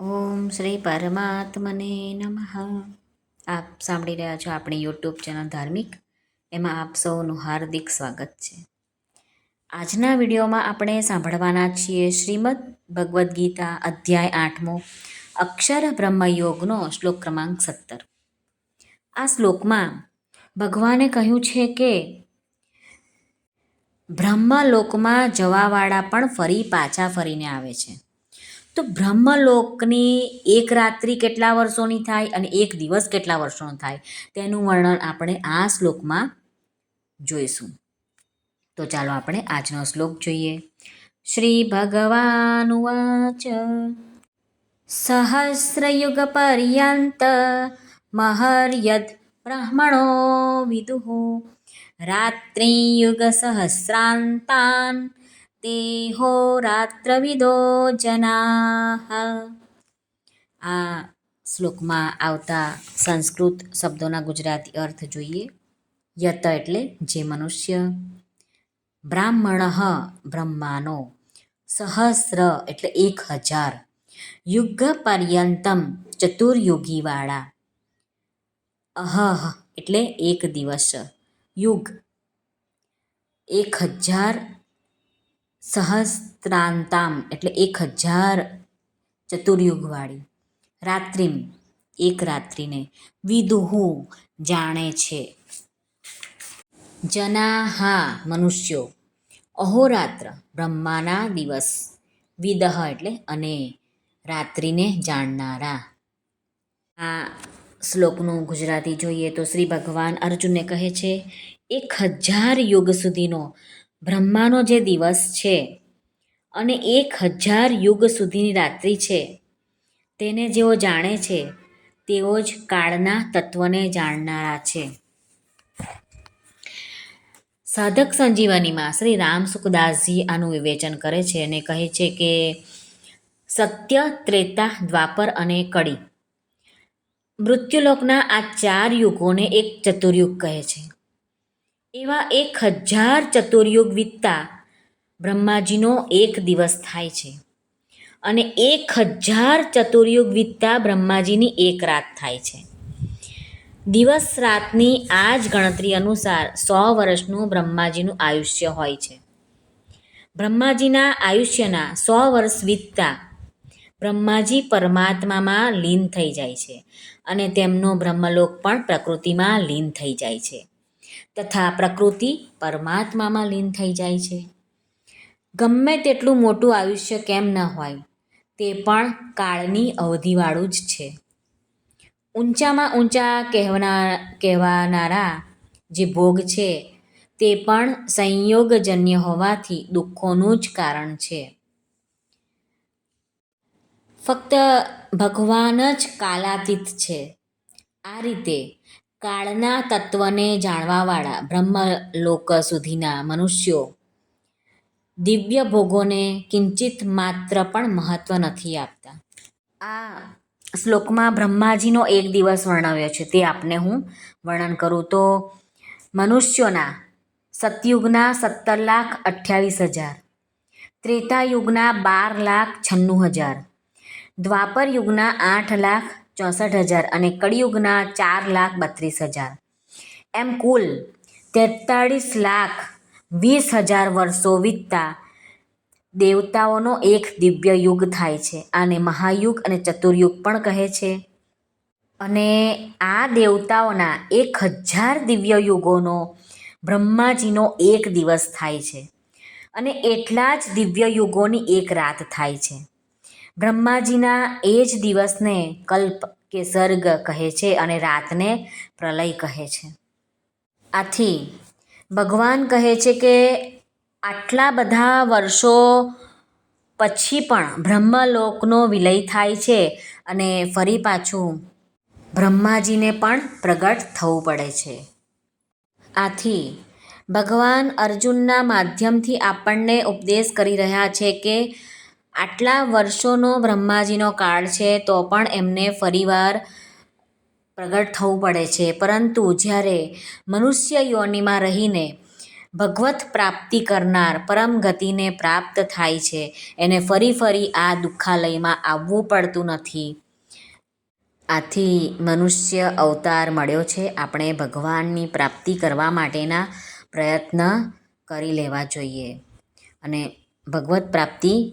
ઓમ શ્રી પરમાત્મને નમઃ. આપ સાંભળી રહ્યા છો આપણી યુટ્યુબ ચેનલ ધાર્મિક. એમાં આપ સૌનું હાર્દિક સ્વાગત છે. આજના વિડીયોમાં આપણે સાંભળવાના છીએ શ્રીમદ ભગવદ્ ગીતા અધ્યાય આઠમો, અક્ષર બ્રહ્મયોગનો શ્લોક ક્રમાંક સત્તર. આ શ્લોકમાં ભગવાને કહ્યું છે કે, બ્રહ્મલોકમાં જવાવાળા પણ ફરી પાછા ફરીને આવે છે. તો બ્રહ્મલોકની એક રાત્રિ કેટલા વર્ષોની થાય અને એક દિવસ કેટલા વર્ષોનો થાય તેનું વર્ણન આપણે આ શ્લોકમાં જોઈશું. તો ચાલો આપણે આજનો શ્લોક જોઈએ. શ્રી ભગવાન વાચ સહસ્રયુગ પર્યંત મહર્યદ બ્રાહ્મણો વિદુઃ, રાત્રિયુગ સહસ્રાંતાન તેહો રાત્રવિદો જનાહ આ શ્લોકમાં આવતા સંસ્કૃત શબ્દોના ગુજરાતી અર્થ જોઈએ યત એટલે જે મનુષ્ય બ્રાહ્મણ બ્રહ્માનો સહસ્ર એટલે એક હજાર યુગ પર્યંતમ ચતુર્યુગીવાળા અહહ એટલે એક દિવસ યુગ એક હજાર સહસ્ત્રાંતામ એટલે એક હજાર ચતુર્યુગવાળી. રાત્રિમ, એક રાત્રિને વિદુહુ જાણે છે. જનાહા મનુષ્યો, અહોરાત્ર, બ્રહ્માના દિવસ, વિદહ એટલે અને રાત્રિને જાણનારા. આ શ્લોકનું ગુજરાતી જોઈએ તો શ્રી ભગવાન અર્જુનને કહે છે, એક હજાર યુગ સુધીનો બ્રહ્માનો જે દિવસ છે અને એક હજાર યુગ સુધીની રાત્રિ છે, તેને જેઓ જાણે છે, તેઓ જ કાળના તત્વને જાણનારા છે. સાધક સંજીવનીમાં શ્રી રામ સુખદાસજી આનું વિવેચન કરે છે અને કહે છે કે, સત્ય, ત્રેતા, દ્વાપર અને કડી. મૃત્યુલોકના આ ચાર યુગોને એક ચતુર્યુગ કહે છે. એવા એક હજાર ચતુર્યુગ વીતતા બ્રહ્માજીનો એક દિવસ થાય છે. અને એક હજાર ચતુર્યુગ વીતતા બ્રહ્માજીની એક રાત થાય છે. દિવસ રાતની આ જ ગણતરી અનુસાર સો વર્ષનું બ્રહ્માજીનું આયુષ્ય હોય છે. બ્રહ્માજીના આયુષ્યના સો વર્ષ વીતતા બ્રહ્માજી પરમાત્મામાં લીન થઈ જાય છે અને તેમનો બ્રહ્મલોક પણ પ્રકૃતિમાં લીન થઈ જાય છે. તથા પ્રકૃતિ પરમાત્મામાં લીન થઈ જાય છે. ગમે તેટલું મોટું આયુષ્ય કેમ ન હોય, તે પણ કાળની અવધિવાળું જ છે. ઊંચામાં ઊંચા કહેવાના, કહેવાનારા જે ભોગ છે, તે પણ સંયોગજન્ય હોવાથી દુઃખોનું જ કારણ છે. ફક્ત ભગવાન જ કાલાતીત છે. આ રીતે કાળના તત્વને જાણવાવાળા બ્રહ્મલોક સુધીના મનુષ્યો. દિવ્ય ભોગોને કિંચિત માત્ર પણ મહત્ત્વ નથી આપતા. આ શ્લોકમાં બ્રહ્માજીનો એક દિવસ વર્ણવ્યો છે. તે આપને હું વર્ણન કરું તો, મનુષ્યોના સતયુગના સત્તર લાખ અઠ્યાવીસ હજાર, ત્રેતાયુગના બાર લાખ છન્નું હજાર, દ્વાપર યુગના આઠ લાખ ચોસઠ હજાર અને કળિયુગના ચાર લાખ બત્રીસ હજાર. એમ કુલ તેતાળીસ લાખ વીસ હજાર વર્ષો વીતતા દેવતાઓનો એક દિવ્ય યુગ થાય છે. આને મહાયુગ અને ચતુર્યુગ પણ કહે છે. અને આ દેવતાઓના એક હજાર દિવ્ય યુગોનો બ્રહ્માજીનો એક દિવસ થાય છે. અને એટલા જ દિવ્ય યુગોની એક રાત થાય છે. બ્રહ્માજીના એ જ દિવસને કલ્પ કે સર્ગ કહે છે અને રાતને પ્રલય કહે છે. આથી ભગવાન કહે છે કે આટલા બધા વર્ષો પછી પણ બ્રહ્મલોકનો વિલય થાય છે અને ફરી પાછું બ્રહ્માજીને પણ પ્રગટ થવું પડે છે. આથી ભગવાન અર્જુનના માધ્યમથી આપણને ઉપદેશ કરી રહ્યા છે કે આટલા વર્ષોનો બ્રહ્માજીનો કાળ છે, તો પણ એમને ફરીવાર પ્રગટ થવું પડે છે. પરંતુ જ્યારે મનુષ્ય યોનિમાં રહીને ભગવત પ્રાપ્તિ કરનાર પરમ ગતિને પ્રાપ્ત થાય છે, એને ફરી ફરી આ દુઃખાલયમાં આવવું પડતું નથી. આથી મનુષ્ય અવતાર મળ્યો છે. આપણે ભગવાનની પ્રાપ્તિ કરવા માટેના પ્રયત્ન કરી લેવા જોઈએ. અને ભગવત પ્રાપ્તિ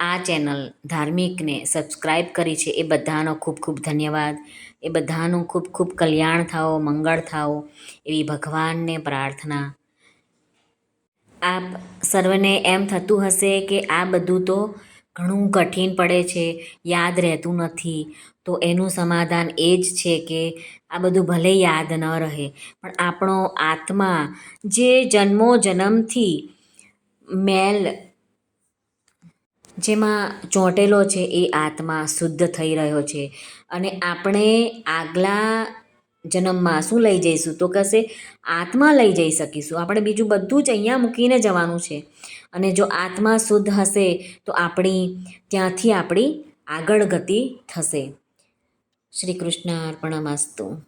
આ ચેનલ ધાર્મિકને સબસ્ક્રાઈબ કરી છે એ બધાનો ખૂબ ખૂબ ધન્યવાદ. એ બધાનું ખૂબ ખૂબ કલ્યાણ થાઓ, મંગળ થાઓ એવી ભગવાનને પ્રાર્થના. આપ સર્વને એમ થતું હશે કે આ બધું તો ઘણું કઠિન પડે છે, યાદ રહેતું નથી. તો એનું સમાધાન એ જ છે કે આ બધું ભલે યાદ ન રહે, પણ આપણો આત્મા જે જન્મો જન્મથી મેલ જેમાં ચોંટેલો છે એ આત્મા શુદ્ધ થઈ રહ્યો છે. અને આપણે આગલા જન્મમાં શું લઈ જઈશું? તો કશે આત્મા લઈ જઈ શકીશું. આપણે બીજું બધું જ અહીંયા મૂકીને જવાનું છે. અને જો આત્મા શુદ્ધ હશે, તો આપણી, ત્યાંથી આપણી આગળ ગતિ થશે. શ્રી કૃષ્ણ અર્પણમસ્તુ